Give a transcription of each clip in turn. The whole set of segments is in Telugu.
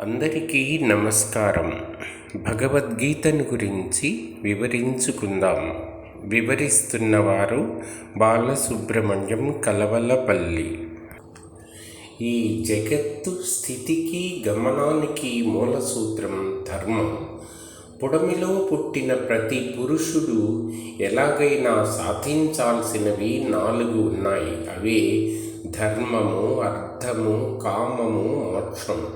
అందరికీ నమస్కారం. భగవద్గీతను గురించి వివరించుకుందాం. వివరిస్తున్నవారు బాలసుబ్రహ్మణ్యం కలవలపల్లి. ఈ జగత్తు స్థితికి గమనానికి మూలసూత్రం ధర్మం. పుడమిలో పుట్టిన ప్రతి పురుషుడు ఎలాగైనా సాధించాల్సినవి నాలుగు ఉన్నాయి. అవే ధర్మము అర్థము కామము మోక్షం.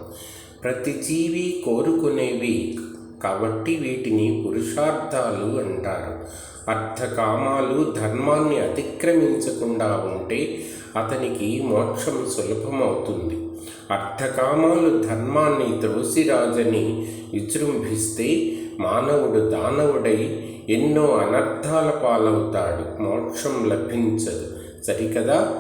ప్రతి జీవి కోరుకునేవి కాబట్టి వీటిని పురుషార్థాలు అంటారు. అర్థకామాలు ధర్మాన్ని అతిక్రమించకుండా ఉంటే అతనికి మోక్షం సులభమవుతుంది. అర్థకామాలు ధర్మాన్ని త్రోసిరాజని విజృంభిస్తే మానవుడు దానవుడై ఎన్నో అనర్థాల పాలవుతాడు. మోక్షం లభించదు. సరికదా?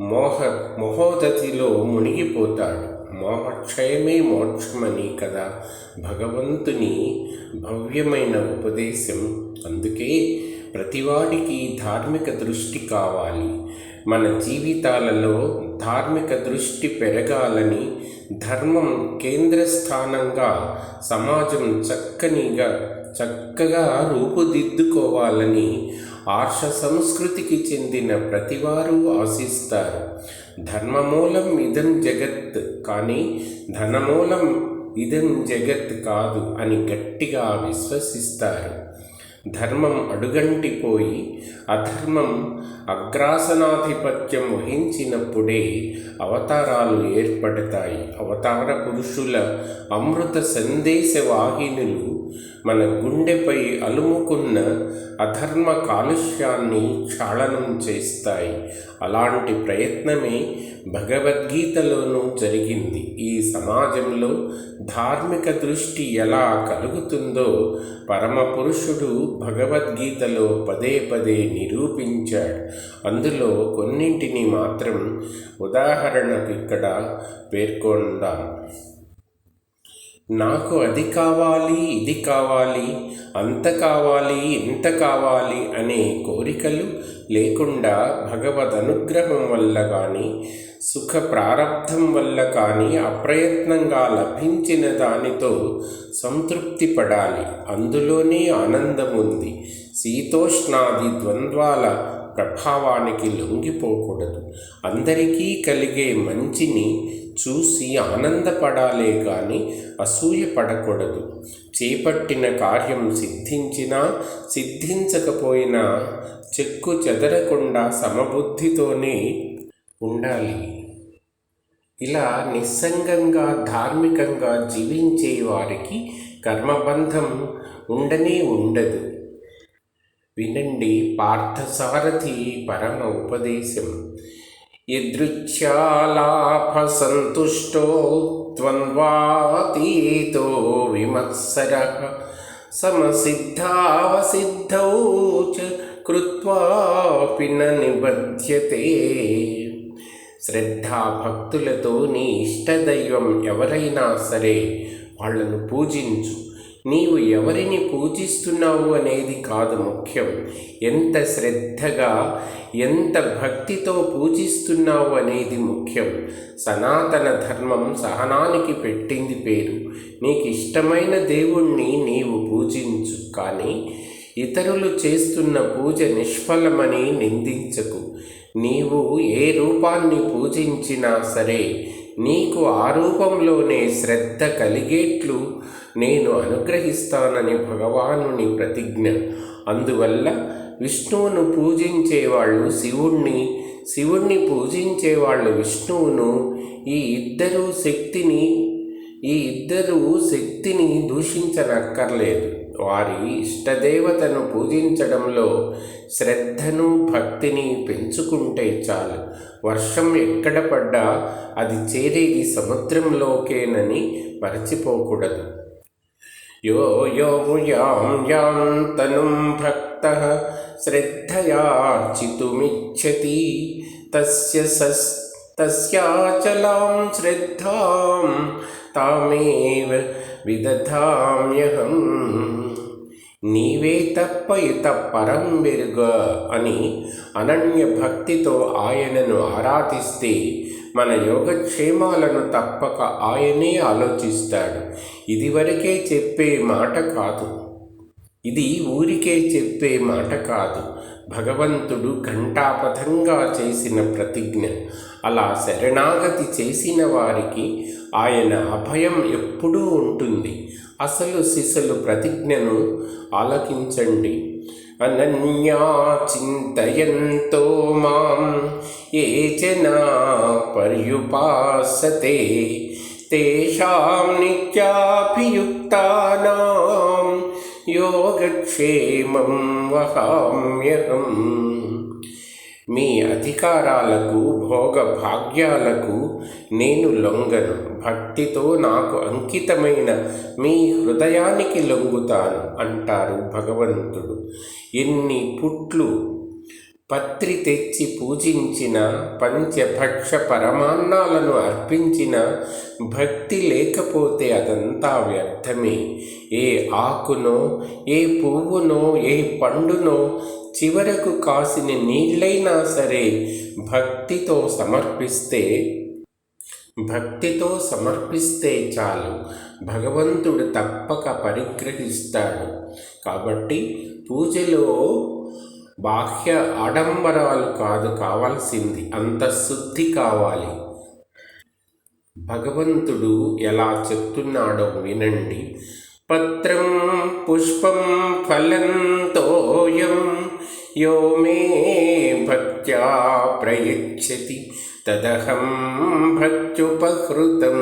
మోహ మొహోదతిలో మునిగిపోతాడు. మోహక్షయమే మోక్షమని కదా భగవంతుని భవ్యమైన ఉపదేశం. అందుకే ప్రతివాడికి ధార్మిక దృష్టి కావాలి. మన జీవితాలలో ధార్మిక దృష్టి పెరగాలని ధర్మం కేంద్ర స్థానంగా సమాజం చక్కనిగా చక్కగా రూపుదిద్దుకోవాలని ఆర్ష సంస్కృతికి చెందిన ప్రతివారు ఆశిస్తారు. ధర్మమూలం ఇదం జగత్ కానీ ధనమూలం ఇదం జగత్ కాదు అని గట్టిగా విశ్వసిస్తారు. ధర్మం అడుగంటిపోయి అధర్మం అగ్రాసనాధిపత్యం వహించినప్పుడే అవతారాలు ఏర్పడతాయి. అవతార పురుషుల అమృత సందేశ వాహినులు మన గుండెపై అలుముకున్న అధర్మ కాలుష్యాన్ని క్షాళనం చేస్తాయి. అలాంటి ప్రయత్నమే భగవద్గీతలోనూ జరిగింది. ఈ సమాజంలో ధార్మిక దృష్టి ఎలా కలుగుతుందో పరమపురుషుడు భగవద్గీతలో పదే పదే నిరూపించాడు. అందులో కొన్నింటిని మాత్రం ఉదాహరణకు ఇక్కడ పేర్కొందాం. నాకు అది కావాలి ఇది కావాలి అంత కావాలి ఇంత కావాలి అనే కోరికలు లేకుండా భగవద్ అనుగ్రహం వల్ల కానీ సుఖ ప్రారంధం వల్ల కానీ అప్రయత్నంగా లభించిన దానితో సంతృప్తి పడాలి. అందులోనే ఆనందం ఉంది. శీతోష్ణాది ద్వంద్వాల ప్రభావానికి లొంగిపోకూడదు. అందరికీ కలిగే మంచిని చూసి ఆనందపడాలే కానీ అసూయపడకూడదు. చేపట్టిన కార్యం సిద్ధించినా సిద్ధించకపోయినా చెక్కు చెదరకుండా సమబుద్ధితోనే ఉండాలి. ఇలా నిస్సంగంగా ధార్మికంగా జీవించే వారికి కర్మబంధం ఉండనే ఉండదు. వినండి పార్థసారథి పరమ ఉపదేశం. యదృచ్ఛాలాభసంతుష్టో త్వన్వాతీతో విమత్సర సమసిద్ధావసిద్ధౌ చ కృత్వాపి న నిబధ్యతే. శ్రద్ధాభక్తులతో నీ ఇష్టదైవం ఎవరైనా సరే వాళ్ళను పూజించు. నీవు ఎవరిని పూజిస్తున్నావు అనేది కాదు ముఖ్యం. ఎంత శ్రద్ధగా ఎంత భక్తితో పూజిస్తున్నావు అనేది ముఖ్యం. సనాతన ధర్మం సహనానికి పెట్టింది పేరు. నీకు ఇష్టమైన దేవుణ్ణి నీవు పూజించు కానీ ఇతరులు చేస్తున్న పూజ నిష్ఫలమని నిందించకు. నీవు ఏ రూపాన్ని పూజించినా సరే నీకు ఆ రూపంలోనే శ్రద్ధ కలిగేట్లు నేను అనుగ్రహిస్తానని భగవానుని ప్రతిజ్ఞ. అందువల్ల విష్ణువును పూజించేవాళ్ళు శివుణ్ణి శివుణ్ణి పూజించేవాళ్ళు విష్ణువును ఈ ఇద్దరు శక్తిని ఈ ఇద్దరు శక్తిని దూషించనక్కర్లేదు. వారి ఇష్టదేవతను పూజించడంలో శ్రద్ధను భక్తిని పెంచుకుంటే చాలు. వర్షం ఎక్కడ పడ్డా అది చేరేది సముద్రంలోకేనని మరచిపోకూడదు. యో యో యాం యాం తనుం భక్త శ్రద్ధయార్చితుమిచ్చతి. తస్య సస్ తస్యాచలాం శ్రద్ధాం తామేవ విదధామ్యహం. నీవే తప్ప ఇత పరం వెరుగ అని అనన్య భక్తితో ఆయనను ఆరాధిస్తే మన యోగక్షేమాలను తప్పక ఆయనే ఆలోచిస్తాడు. ఇదివరకే చెప్పే మాట కాదు. ఇది ఊరికే చెప్పే మాట కాదు. భగవంతుడు ఘంటాపథంగా చేసిన ప్రతిజ్ఞ. అలా శరణాగతి చేసిన వారికి ఆయన అభయం ఎప్పుడూ ఉంటుంది. అసలు సిసలు ప్రతిజ్ఞను ఆలకించండి. అనన్యా చింతయంతో మాం ఏ జనా పర్యుపాసతే తేషాం నిత్యాభియుక్తానాం యోగక్షేమం వహామ్యహం. మీ అధికారాలకు భోగ భాగ్యాలకు నేను లొంగను. భక్తితో నాకు అంకితమైన మీ హృదయానికి లొంగుతాను అంటారు భగవంతుడు. ఎన్ని పుట్లు పత్రి తెచ్చి పూజించిన పంచభక్ష పరమాన్నాలను అర్పించిన భక్తి లేకపోతే అదంతా వ్యర్థమే. ఏ ఆకునో ఏ పువ్వునో ఏ పండునో చివరకు కాసిన నీళ్ళైనా సరే భక్తితో సమర్పిస్తే భక్తితో సమర్పిస్తే చాలు. భగవంతుడు తప్పక పరిగ్రహిస్తాడు. కాబట్టి పూజలో బాహ్య ఆడంబరాలు కాదు కావాల్సింది అంతఃశుద్ధి కావాలి. భగవంతుడు ఎలా చెప్తున్నాడో వినండి. పత్రం పుష్పం ఫలం తోయం యో మే భక్త్యా ప్రయచ్చతి తదహం భక్త్యుపహృతం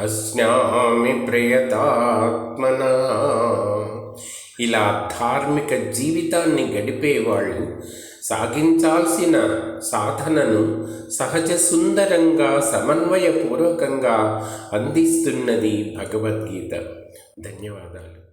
అస్నామి ప్రయతాత్మన ఇలా ధార్మిక జీవితాన్ని గడిపేవాళ్ళు సాగించాల్సిన సాధనను సహజ సుందరంగా సమన్వయపూర్వకంగా అందిస్తున్నది భగవద్గీత. ధన్యవాదాలు.